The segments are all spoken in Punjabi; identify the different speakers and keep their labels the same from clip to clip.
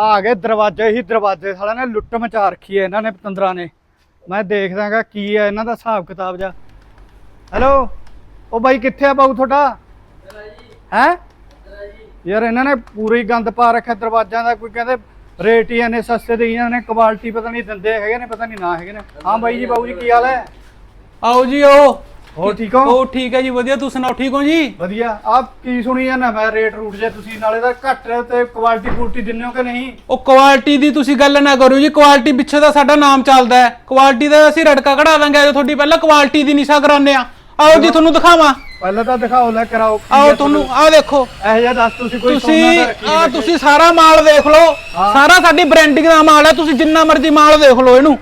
Speaker 1: ਆ ਗਏ ਦਰਵਾਜ਼ੇ ਹੀ ਦਰਵਾਜ਼ੇ ਸਾਲਿਆਂ ਨੇ ਲੁੱਟ ਮਚਾ ਰੱਖੀ ਹੈ ਇਹਨਾਂ ਨੇ ਪਤੰਦਰਾਂ ਨੇ। ਮੈਂ ਦੇਖਦਾਗਾ ਕੀ ਹੈ ਇਹਨਾਂ ਦਾ ਹਿਸਾਬ ਕਿਤਾਬ ਜਾ ਹੈਲੋ ਉਹ ਬਾਈ ਕਿੱਥੇ ਆ ਬਾਊ ਤੁਹਾਡਾ? ਹੈ? ਯਾਰ ਇਹਨਾਂ ਨੇ ਪੂਰੀ ਗੰਦ ਪਾ ਰੱਖਿਆ ਦਰਵਾਜ਼ਿਆਂ ਦਾ, ਕੋਈ ਕਹਿੰਦੇ ਰੇਟ ਹੀ ਇਹਨੇ ਸਸਤੇ ਦੇ ਇਹਨਾਂ ਨੇ ਕੁਆਲਿਟੀ ਪਤਾ ਨਹੀਂ ਦਿੰਦੇ ਹੈਗੇ ਨੇ, ਪਤਾ ਨਹੀਂ ਨਾ ਹੈਗੇ ਨੇ। ਹਾਂ ਬਾਈ ਜੀ, ਬਾਊ ਜੀ, ਕੀ ਹਾਲ ਹੈ?
Speaker 2: ਆਓ ਜੀ, ਆਓ।
Speaker 1: ਹੋਰ ਠੀਕ ਹੋ?
Speaker 2: ਉਹ ਠੀਕ ਹੈ ਜੀ ਵਧੀਆ। ਤੁਸੀਂ ਸੁਣਾਓ ਠੀਕ ਹੋ ਜੀ?
Speaker 1: ਵਧੀਆ। ਆਪ ਕੀ ਸੁਣੀ ਜਾਂਦਾ? ਮੈਂ ਰੇਟ ਰੂਟ ਜੇ ਤੁਸੀਂ ਨਾਲੇ ਦਾ ਘੱਟ ਤੇ ਕੁਆਲਿਟੀ ਕੁਆਲਿਟੀ ਦਿੰਦੇ ਹੋ ਕਿ ਨਹੀਂ?
Speaker 2: ਉਹ ਕੁਆਲਿਟੀ ਦੀ ਤੁਸੀਂ ਗੱਲ ਨਾ ਕਰੋ ਜੀ। ਕੁਆਲਿਟੀ ਪਿੱਛੇ ਦਾ ਸਾਡਾ ਨਾਮ ਚੱਲਦਾ ਹੈ। ਕੁਆਲਿਟੀ ਦਾ ਅਸੀਂ ਰੜਕਾ ਕਢਾ ਦਾਂਗੇ। ਆਜੋ ਤੁਹਾਡੀ ਪਹਿਲਾਂ ਕੁਆਲਿਟੀ ਦੀ ਨਿਸ਼ਾ ਕਰਾਉਂਦੇ ਆ ਆਓ ਜੀ ਤੁਹਾਨੂੰ ਦਿਖਾਵਾਂ।
Speaker 1: ਪਹਿਲਾਂ ਤਾਂ ਦਿਖਾਓ ਲੈ ਕਰਾਓ।
Speaker 2: ਆਓ ਤੁਹਾਨੂੰ ਆਹ ਦੇਖੋ।
Speaker 1: ਇਹ ਜਿਹਾ ਦੱਸ ਤੁਸੀਂ ਕੋਈ
Speaker 2: ਤੁਸੀਂ ਆ। ਤੁਸੀਂ ਸਾਰਾ ਮਾਲ ਦੇਖ ਲਓ। ਸਾਰਾ ਸਾਡੀ ਬ੍ਰਾਂਡਿੰਗ ਦਾ ਮਾਲ ਹੈ। ਤੁਸੀਂ ਜਿੰਨਾ ਮਰਜ਼ੀ ਮਾਲ ਦੇਖ ਲਓ ਇਹਨੂੰ।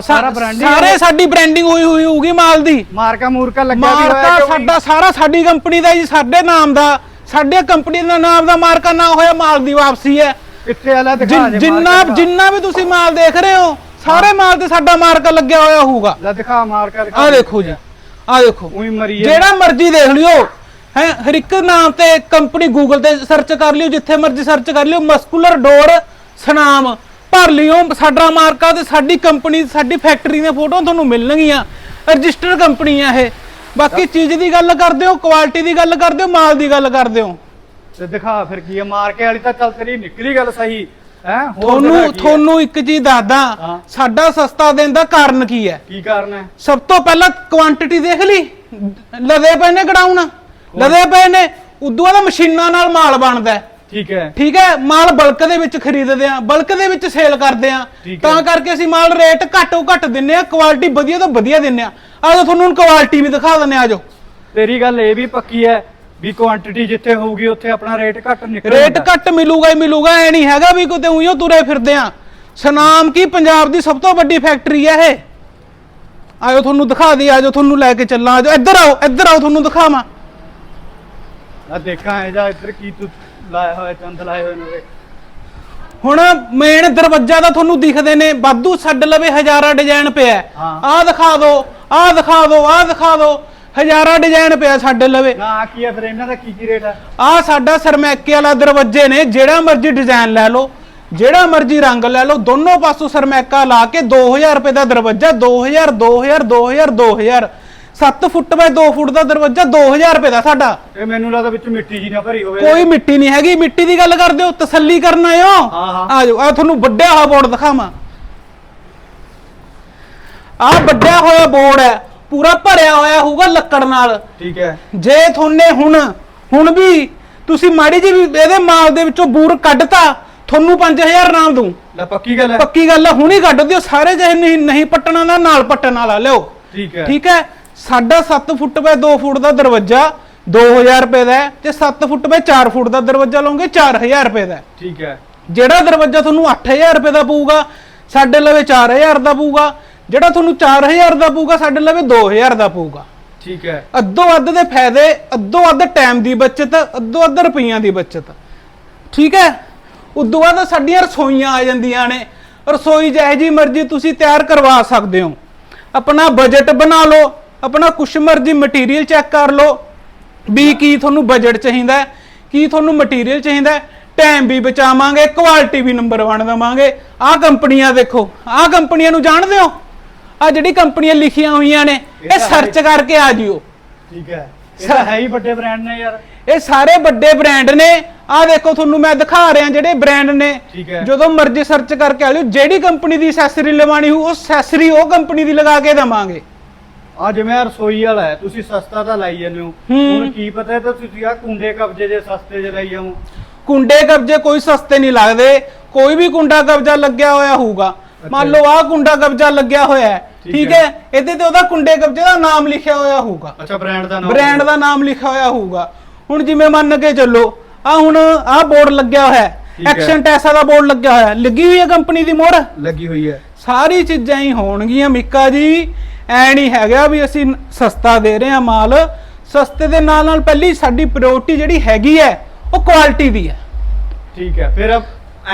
Speaker 1: ਸਾਰਾ
Speaker 2: ਸਾਡੀ ਬ੍ਰਾਂਡਿੰਗ ਹੋਈ ਹੋਈ ਹੋਊਗੀ ਮਾਲ ਦੀ।
Speaker 1: ਮਾਰਕਾ ਮੂਰਕਾ ਲੱਗਿਆ ਵੀ ਹੋਇਆ
Speaker 2: ਮਾਰਕਾ ਸਾਡਾ ਸਾਰਾ ਸਾਡੀ ਕੰਪਨੀ ਦਾ ਜੀ ਸਾਡੇ ਨਾਮ ਦਾ। ਸਾਡੇ ਕੰਪਨੀ ਦਾ ਨਾਮ ਦਾ ਮਾਰਕਾ ਨਾ ਹੋਇਆ ਮਾਲ ਦੀ ਵਾਪਸੀ ਹੈ।
Speaker 1: ਕਿੱਥੇ ਵਾਲਾ ਦਿਖਾ
Speaker 2: ਜੇ ਜਿੰਨਾ ਜਿੰਨਾ ਵੀ ਤੁਸੀਂ ਮਾਲ ਦੇਖ ਰਹੇ ਹੋ ਸਾਰੇ ਮਾਲ ਤੇ ਸਾਡਾ ਮਾਰਕਾ ਲੱਗਿਆ ਹੋਇਆ ਹੋਊਗਾ।
Speaker 1: ਲੈ ਦਿਖਾ ਮਾਰਕਾ ਦਿਖਾ
Speaker 2: ਆਹ ਦੇਖੋ ਜੀ ਆਹ ਦੇਖੋ।
Speaker 1: ਉਹੀ ਮਰੀ ਹੈ
Speaker 2: ਜਿਹੜਾ ਮਰਜ਼ੀ ਦੇਖ ਲਿਓ। ਹੈ ਹਰ ਇੱਕ ਨਾਮ ਤੇ ਕੰਪਨੀ ਗੂਗਲ ਤੇ ਸਰਚ ਕਰ ਲਿਓ ਜਿੱਥੇ ਮਰਜ਼ੀ ਸਰਚ ਕਰ ਲਿਓ। ਮਸਕੂਲਰ ਡੋਰ ਸਨਾਮ ਭਰ ਲਿਓ ਸਾਡਾ ਮਾਰਕਾ ਤੇ ਸਾਡੀ ਕੰਪਨੀ ਸਾਡੀ ਫੈਕਟਰੀ ਦੀਆਂ ਫੋਟੋਆਂ ਤੁਹਾਨੂੰ ਮਿਲਣਗੀਆਂ। ਰਜਿਸਟਰਡ ਕੰਪਨੀ ਆ ਇਹ। ਬਾਕੀ ਚੀਜ਼ ਦੀ ਗੱਲ ਕਰਦੇ ਹੋ ਕੁਆਲਿਟੀ ਦੀ ਗੱਲ ਕਰਦੇ ਹੋ ਮਾਲ ਦੀ ਗੱਲ ਕਰਦੇ ਹੋ।
Speaker 1: ਤੇ ਦਿਖਾ ਫਿਰ ਕੀ ਹੈ ਮਾਰਕੇ ਵਾਲੀ ਤਾਂ ਚੱਲ ਤੇਰੀ ਨਿਕਲੀ ਗੱਲ ਸਹੀ। ਹੈ
Speaker 2: ਤੁਹਾਨੂੰ ਤੁਹਾਨੂੰ ਇੱਕ ਚੀਜ਼ ਦੱਸਦਾ। ਸਾਡਾ ਸਸਤਾ ਦੇਣ ਦਾ ਕਾਰਨ ਕੀ ਹੈ?
Speaker 1: ਕੀ ਕਾਰਨ ਹੈ?
Speaker 2: ਸਭ ਤੋਂ ਪਹਿਲਾਂ ਕੁਆਂਟੀਟੀ ਦੇਖ ਲਈ। ਲਦੇ ਪਏ ਨੇ ਗਡਾਉਣ ਲਦੇ ਪਏ ਨੇ? ਉਦੋਂ ਬਾਅਦ ਮਸ਼ੀਨਾਂ ਨਾਲ ਮਾਲ ਬਣਦਾ ਹੈ।
Speaker 1: ਠੀਕ ਹੈ।
Speaker 2: ਠੀਕ ਹੈ ਮਾਲ ਬਲਕ ਦੇ ਵਿੱਚ ਖਰੀਦਦੇ ਆ ਬਲਕ ਦੇ ਵਿੱਚ ਸੇਲ ਕਰਦੇ ਆ
Speaker 1: ਠੀਕ ਹੈ।
Speaker 2: ਤਾਂ ਕਰਕੇ ਅਸੀਂ ਮਾਲ ਰੇਟ ਘੱਟੋ ਘੱਟ ਦਿੰਨੇ ਆ ਕੁਆਲਿਟੀ ਵਧੀਆ ਤੋਂ ਵਧੀਆ ਦਿੰਨੇ ਆ ਆਜੋ ਤੁਹਾਨੂੰ ਹੁਣ ਕੁਆਲਿਟੀ ਵੀ ਦਿਖਾ ਦਿੰਨੇ ਆਜੋ
Speaker 1: ਤੇਰੀ ਗੱਲ ਇਹ ਵੀ ਪੱਕੀ ਹੈ ਵੀ ਕੁਆਂਟੀਟੀ ਜਿੱਥੇ ਹੋਊਗੀ ਉੱਥੇ ਆਪਣਾ ਰੇਟ ਘੱਟ ਨਿਕਲ
Speaker 2: ਰੇਟ ਘੱਟ ਮਿਲੂਗਾ ਹੀ ਮਿਲੂਗਾ ਐ ਨਹੀਂ ਹੈਗਾ ਵੀ ਕਿਤੇ ਉਈਓ ਤੁਰੇ ਫਿਰਦੇ ਆ ਸਨਾਮ ਕੀ ਪੰਜਾਬ ਦੀ ਸਭ ਤੋਂ ਵੱਡੀ ਫੈਕਟਰੀ ਹੈ ਇਹ? ਆਜੋ ਤੁਹਾਨੂੰ ਦਿਖਾ ਦਈ ਆਜੋ ਤੁਹਾਨੂੰ ਲੈ ਕੇ ਚੱਲਾਂ। ਆਜੋ ਇੱਧਰ ਆਓ ਇੱਧਰ ਆਓ ਤੁਹਾਨੂੰ ਦਿਖਾਵਾਂ।
Speaker 1: ਆ ਦੇਖਾਂ ਇਹ ਜਾ ਇੱਧਰ ਕੀ ਤੂੰ ਲਾਇਆ ਹੋਇਆ ਚੰਦ ਲਾਏ ਹੋਏ ਨੇ।
Speaker 2: ਹੁਣ ਮੇਨ ਦਰਵਾਜ਼ਾ ਤਾਂ ਤੁਹਾਨੂੰ ਦਿਖਦੇ ਨੇ ਬਾਦੂ ਛੱਡ ਲਵੇ ਹਜ਼ਾਰਾਂ ਡਿਜ਼ਾਈਨ ਪਿਆ
Speaker 1: ਹਾਂ।
Speaker 2: ਆਹ ਦਿਖਾ ਦਿਓ ਆਹ ਦਿਖਾ ਦਿਓ ਆਹ ਦਿਖਾ ਦਿਓ ਹਜ਼ਾਰਾਂ ਡਿਜ਼ਾਈਨ ਪਿਆ ਸਾਡੇ ਲਵੇ
Speaker 1: ਨਾ ਆਹ ਕੀ ਹੈ ਫਿਰ ਇਹਨਾਂ ਦਾ ਕੀ ਕੀ ਰੇਟ ਹੈ
Speaker 2: ਆਹ ਸਾਡਾ ਸਰਮੈਕੇ ਵਾਲਾ ਦਰਵਾਜ਼ੇ ਨੇ ਜਿਹੜਾ ਮਰਜ਼ੀ ਡਿਜ਼ਾਈਨ ਲੈ ਲਓ ਜਿਹੜਾ ਮਰਜ਼ੀ ਰੰਗ ਲੈ ਲਓ ਦੋਨੋਂ ਪਾਸੋਂ ਸਰਮੈਕਾ ਲਾ ਕੇ 2000 ਰੁਪਏ ਦਾ ਦਰਵਾਜ਼ਾ 2000 2000 2000 2000 7 ਫੁੱਟ ਬਾਏ 2 ਫੁੱਟ ਦਾ ਦਰਵਾਜ਼ਾ 2000 ਰੁਪਏ ਦਾ ਸਾਡਾ।
Speaker 1: ਇਹ ਮੈਨੂੰ ਲੱਗਦਾ ਵਿੱਚ ਮਿੱਟੀ ਜੀ ਨਾ ਭਰੀ ਹੋਵੇ।
Speaker 2: ਕੋਈ ਮਿੱਟੀ ਨਹੀਂ ਹੈਗੀ ਮਿੱਟੀ ਦੀ ਗੱਲ ਕਰਦੇ ਹੋ ਤਸੱਲੀ ਕਰਨ ਆਇਓ
Speaker 1: ਹਾਂ, ਹਾਂ।
Speaker 2: ਆ ਜਾਓ ਆ ਤੁਹਾਨੂੰ ਵੱਡਿਆ ਹੋਇਆ ਬੋਰਡ ਦਿਖਾਵਾਂ। ਆ ਵੱਡਿਆ ਹੋਇਆ ਬੋਰਡ ਹੈ ਪੂਰਾ ਭਰਿਆ ਹੋਇਆ ਹੋਊਗਾ ਲੱਕੜ ਨਾਲ।
Speaker 1: ਠੀਕ ਹੈ।
Speaker 2: ਜੇ ਤੁਹਾਨੇ ਹੁਣ ਹੁਣ ਵੀ ਤੁਸੀਂ ਮਾੜੀ ਜੀ ਵੀ ਇਹਦੇ ਮਾਲ ਦੇ ਵਿੱਚੋਂ ਬੂਰ ਕੱਢਤਾ ਤੁਹਾਨੂੰ 5000 ਨਾਮ ਦੂੰ
Speaker 1: ਲੈ ਪੱਕੀ ਗੱਲ ਹੈ।
Speaker 2: ਪੱਕੀ ਗੱਲ ਹੈ ਹੁਣੀ ਕੱਢ ਦਿਓ ਸਾਰੇ ਜਿਹੇ ਨਹੀਂ ਨਹੀਂ ਪੱਟਣਾ ਦਾ ਨਾਲ ਪੱਟਣ ਵਾਲਾ ਲਿਓ
Speaker 1: ਠੀਕ ਹੈ।
Speaker 2: ਠੀਕ ਹੈ? ਸਾਡਾ 7 ਫੁੱਟ ਬਾਏ 2 ਫੁੱਟ ਦਾ ਦਰਵਾਜ਼ਾ 2000 ਰੁਪਏ ਦਾ ਹੈ ਤੇ 7 ਫੁੱਟ ਬਾਏ 4 ਫੁੱਟ ਦਾ ਦਰਵਾਜ਼ਾ ਲਓਗੇ 4000 ਰੁਪਏ ਦਾ ਹੈ।
Speaker 1: ਠੀਕ ਹੈ।
Speaker 2: ਜਿਹੜਾ ਦਰਵਾਜ਼ਾ ਤੁਹਾਨੂੰ 8000 ਰੁਪਏ ਦਾ ਪਊਗਾ ਸਾਡੇ ਲਵੇ 4000 ਦਾ ਪਊਗਾ ਜਿਹੜਾ ਤੁਹਾਨੂੰ 4000 ਦਾ ਪਊਗਾ ਸਾਡੇ ਲਵੇ 2000 ਦਾ ਪਊਗਾ।
Speaker 1: ਠੀਕ ਹੈ।
Speaker 2: ਅੱਧੋ ਅੱਧ ਦੇ ਫਾਇਦੇ ਅੱਧੋ ਅੱਧ ਟਾਈਮ ਦੀ ਬਚਤ ਅੱਧੋ ਅੱਧ ਰੁਪਈਆਂ ਦੀ ਬਚਤ। ਠੀਕ ਹੈ? ਉਦੋਂ ਬਾਅਦ ਸਾਡੀਆਂ ਰਸੋਈਆਂ ਆ ਜਾਂਦੀਆਂ ਨੇ। ਰਸੋਈ ਜਿਹੇ ਜੀ ਮਰਜ਼ੀ ਤੁਸੀਂ ਤਿਆਰ ਕਰਵਾ ਸਕਦੇ ਹੋ। ਆਪਣਾ ਬਜਟ ਬਣਾ ਲਓ। ਆਪਣਾ ਕੁਛ ਮਰਜ਼ੀ ਮਟੀਰੀਅਲ ਚੈੱਕ ਕਰ ਲਓ ਵੀ ਕੀ ਤੁਹਾਨੂੰ ਬਜਟ ਚਾਹੀਦਾ ਹੈ ਕੀ ਤੁਹਾਨੂੰ ਮਟੀਰੀਅਲ ਚਾਹੀਦਾ ਹੈ। ਟਾਈਮ ਵੀ ਬਚਾਵਾਂਗੇ ਕੁਆਲਿਟੀ ਵੀ ਨੰਬਰ 1 ਦਵਾਂਗੇ। ਆਹ ਕੰਪਨੀਆਂ ਦੇਖੋ ਆਹ ਕੰਪਨੀਆਂ ਨੂੰ ਜਾਣਦੇ ਹੋ? ਆ ਜਿਹੜੀ ਕੰਪਨੀਆਂ ਲਿਖੀਆਂ ਹੋਈਆਂ ਨੇ
Speaker 1: ਇਹ
Speaker 2: ਸਰਚ ਕਰਕੇ ਆ ਜਿਓ।
Speaker 1: ਠੀਕ ਹੈ। ਇਹ ਤਾਂ ਹੈ ਹੀ ਵੱਡੇ ਬ੍ਰਾਂਡ ਨੇ ਯਾਰ।
Speaker 2: ਇਹ ਸਾਰੇ ਵੱਡੇ ਬ੍ਰਾਂਡ ਨੇ। ਆ ਦੇਖੋ ਤੁਹਾਨੂੰ ਮੈਂ ਦਿਖਾ ਰਿਹਾ ਜਿਹੜੇ ਬ੍ਰਾਂਡ ਨੇ। ਜਦੋਂ ਮਰਜ਼ੀ ਸਰਚ ਕਰਕੇ ਆ ਲਿਓ ਜਿਹੜੀ ਕੰਪਨੀ ਦੀ ਐਕਸੈਸਰੀ ਲਵਾਣੀ ਹੋ ਉਹ ਐਕਸੈਸਰੀ ਉਹ ਕੰਪਨੀ ਦੀ ਲਗਾ ਕੇ ਦਵਾਂਗੇ।
Speaker 1: ਆ ਜਿਵੇਂ ਆਹ ਰਸੋਈ ਵਾਲਾ ਹੈ ਤੁਸੀਂ ਸਸਤਾ ਤਾਂ ਲਾਈ ਜਾਂਦੇ ਹੋ।
Speaker 2: ਹੂੰ।
Speaker 1: ਹੁਣ ਕੀ ਪਤਾ ਤਾਂ ਤੁਸੀਂ ਆ ਕੁੰਡੇ ਕਬਜੇ ਦੇ ਸਸਤੇ ਜਿਹੇ ਲਾਈ ਜਾਓ।
Speaker 2: ਕੁੰਡੇ ਕਬਜੇ ਕੋਈ ਸਸਤੇ ਨਹੀਂ ਲੱਗਦੇ। ਕੋਈ ਵੀ ਕੁੰਡਾ ਕਬਜਾ ਲੱਗਿਆ ਹੋਇਆ ਹੋਊਗਾ। ਮੰਨ ਲਓ ਆਹ ਕੁੰਡਾ ਕਬਜਾ ਲੱਗਿਆ ਹੋਇਆ ਹੈ
Speaker 1: ਠੀਕ
Speaker 2: ਠੀਕ
Speaker 1: ਹੈ।
Speaker 2: ਇਹਦੇ ਤੇ ਉਹਦਾ ਕੁੰਡੇ ਕਬਜੇ ਦਾ ਨਾਮ ਲਿਖਿਆ ਹੋਇਆ ਹੋਊਗਾ।
Speaker 1: ਅੱਛਾ ਬ੍ਰਾਂਡ ਦਾ ਨਾਮ
Speaker 2: ਬ੍ਰਾਂਡ ਦਾ ਨਾਮ ਲਿਖਿਆ ਹੋਇਆ ਹੋਊਗਾ। ਹੁਣ ਜਿਵੇਂ ਮੰਨ ਕੇ ਚੱਲੋ ਆ ਹੁਣ ਆਹ ਬੋਰਡ ਲੱਗਿਆ ਹੋਇਆ
Speaker 1: ਠੀਕ
Speaker 2: ਹੈ। ਐਕਸ਼ਨ ਟੈਸਾ ਦਾ ਬੋਰਡ ਲੱਗਿਆ ਹੋਇਆ ਹੈ। ਲੱਗੀ ਹੋਈ ਹੈ ਕੰਪਨੀ ਦੀ ਮੋਹਰ?
Speaker 1: ਲੱਗੀ ਹੋਈ ਹੈ।
Speaker 2: ਸਾਰੀ ਚੀਜ਼ਾਂ ਹੀ ਹੋਣਗੀਆਂ ਮਿੱਕਾ ਜੀ। ਐ ਨਹੀਂ ਹੈਗਾ ਵੀ ਅਸੀਂ ਸਸਤਾ ਦੇ ਰਹੇ ਹਾਂ ਮਾਲ। ਸਸਤੇ ਦੇ ਨਾਲ ਨਾਲ ਪਹਿਲੀ ਸਾਡੀ ਪ੍ਰਾਇੋਰਟੀ ਜਿਹੜੀ ਹੈਗੀ ਹੈ ਉਹ ਕੁਆਲਿਟੀ ਦੀ ਹੈ।
Speaker 1: ਠੀਕ ਹੈ ਫਿਰ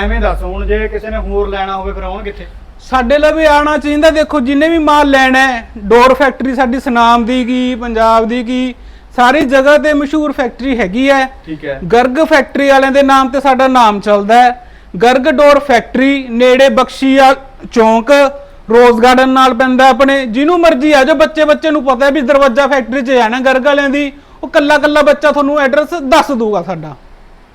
Speaker 1: ਐਵੇਂ ਦੱਸ ਹੁਣ ਜੇ ਕਿਸੇ ਨੇ ਹੋਰ ਲੈਣਾ ਹੋਵੇ ਫਿਰ ਆਉਣ ਕਿੱਥੇ?
Speaker 2: ਸਾਡੇ ਲਈ ਵੀ ਆਉਣਾ ਚਾਹੀਦਾ ਦੇਖੋ ਜਿੰਨੇ ਵੀ ਮਾਲ ਲੈਣਾ ਹੈ ਡੋਰ ਫੈਕਟਰੀ ਸਾਡੀ ਸੁਨਾਮ ਦੀ ਕੀ ਪੰਜਾਬ ਦੀ ਕੀ ਸਾਰੀ ਜਗ੍ਹਾ ਤੇ ਮਸ਼ਹੂਰ ਫੈਕਟਰੀ ਹੈਗੀ ਹੈ।
Speaker 1: ਠੀਕ ਹੈ।
Speaker 2: ਗਰਗ ਫੈਕਟਰੀ ਵਾਲਿਆਂ ਦੇ ਨਾਮ ਤੇ ਸਾਡਾ ਨਾਮ ਚੱਲਦਾ ਹੈ। ਗਰਗ ਡੋਰ ਫੈਕਟਰੀ ਨੇੜੇ ਬਖਸ਼ੀਆ ਚੌਂਕ ਰੋਜ਼ ਗਾਰਡਨ ਨਾਲ ਪੈਂਦਾ ਆਪਣੇ, ਜਿਹਨੂੰ ਮਰਜ਼ੀ ਆ ਜਾਓ, ਬੱਚੇ ਬੱਚੇ ਨੂੰ ਪਤਾ ਹੈ ਵੀ ਦਰਵਾਜ਼ਾ ਫੈਕਟਰੀ 'ਚ ਜਾਣਾ ਗਰਗ ਵਾਲਿਆਂ ਦੀ। ਉਹ ਕੱਲਾ ਕੱਲਾ ਬੱਚਾ ਤੁਹਾਨੂੰ ਐਡਰੈਸ ਦੱਸ ਦੂਗਾ ਸਾਡਾ।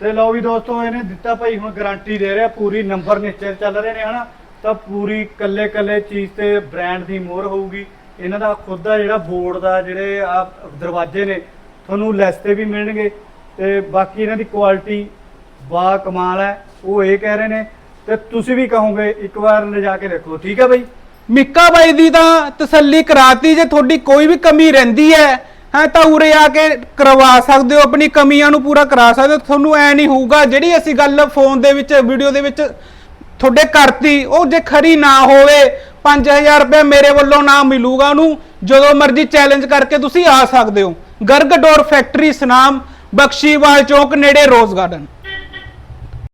Speaker 1: ਤੇ ਲਓ ਵੀ ਦੋਸਤੋ, ਇਹਨੇ ਦਿੱਤਾ ਭਾਈ ਹੁਣ ਗਾਰੰਟੀ ਦੇ ਰਿਹਾ, ਪੂਰੀ ਨੰਬਰ ਨਿਸ਼ਚਿਤ ਚੱਲ ਰਹੇ ਨੇ, ਹਨਾ? ਤਾਂ ਪੂਰੀ ਕੱਲੇ ਕੱਲੇ ਚੀਜ਼ ਤੇ ਬ੍ਰਾਂਡ ਦੀ ਮੋਹਰ ਹੋਊਗੀ। ਇਹਨਾਂ ਦਾ ਖੁਦ ਦਾ ਜਿਹੜਾ ਬੋਰਡ ਦਾ ਜਿਹੜੇ ਆ ਦਰਵਾਜ਼ੇ ਨੇ, ਤੁਹਾਨੂੰ ਲੈਸ ਤੇ ਵੀ ਮਿਲਣਗੇ। ਤੇ ਬਾਕੀ ਇਹਨਾਂ ਦੀ ਕੁਆਲਿਟੀ ਬਾ ਕਮਾਲ ਹੈ, ਉਹ ਇਹ ਕਹਿ ਰਹੇ ਨੇ। ਤੇ ਤੁਸੀਂ ਵੀ ਕਹੋਗੇ, ਇੱਕ ਵਾਰ ਲਿਜਾ ਕੇ ਦੇਖੋ, ਠੀਕ ਹੈ ਬਈ
Speaker 2: ਮਿੱਕਾ ਬਾਈ ਦੀ ਤਾਂ ਤਸੱਲੀ ਕਰਾਤੀ, ਜੇ ਤੁਹਾਡੀ ਕੋਈ ਵੀ ਕਮੀ ਰਹਿੰਦੀ ਹੈ, ਹਾਂ, ਤਾਂ ਉਰੇ ਆ ਕੇ ਕਰਵਾ ਸਕਦੇ ਹੋ, ਆਪਣੀ ਕਮੀਆਂ ਨੂੰ ਪੂਰਾ ਕਰਾ ਸਕਦੇ ਹੋ। ਤੁਹਾਨੂੰ ਐ ਨਹੀਂ ਹੋਊਗਾ, ਜਿਹੜੀ ਅਸੀਂ ਗੱਲ ਫੋਨ ਦੇ ਵਿੱਚ, ਵੀਡੀਓ ਦੇ ਵਿੱਚ ਤੁਹਾਡੇ ਕਰਤੀ ਉਹ ਜੇ ਖਰੀ ਨਾ ਹੋਵੇ 5000 ਰੁਪਏ ਮੇਰੇ ਵੱਲੋਂ ਨਾ ਮਿਲੂਗਾ ਉਹਨੂੰ, ਜਦੋਂ ਮਰਜ਼ੀ ਚੈਲੰਜ ਕਰਕੇ ਤੁਸੀਂ ਆ ਸਕਦੇ ਹੋ। ਗਰਗਡੋਰ ਫੈਕਟਰੀ, ਸਨਾਮ, ਬਖਸ਼ੀਵਾਲ ਚੌਕ ਨੇੜੇ ਰੋਜ਼ ਗਾਰਡਨ।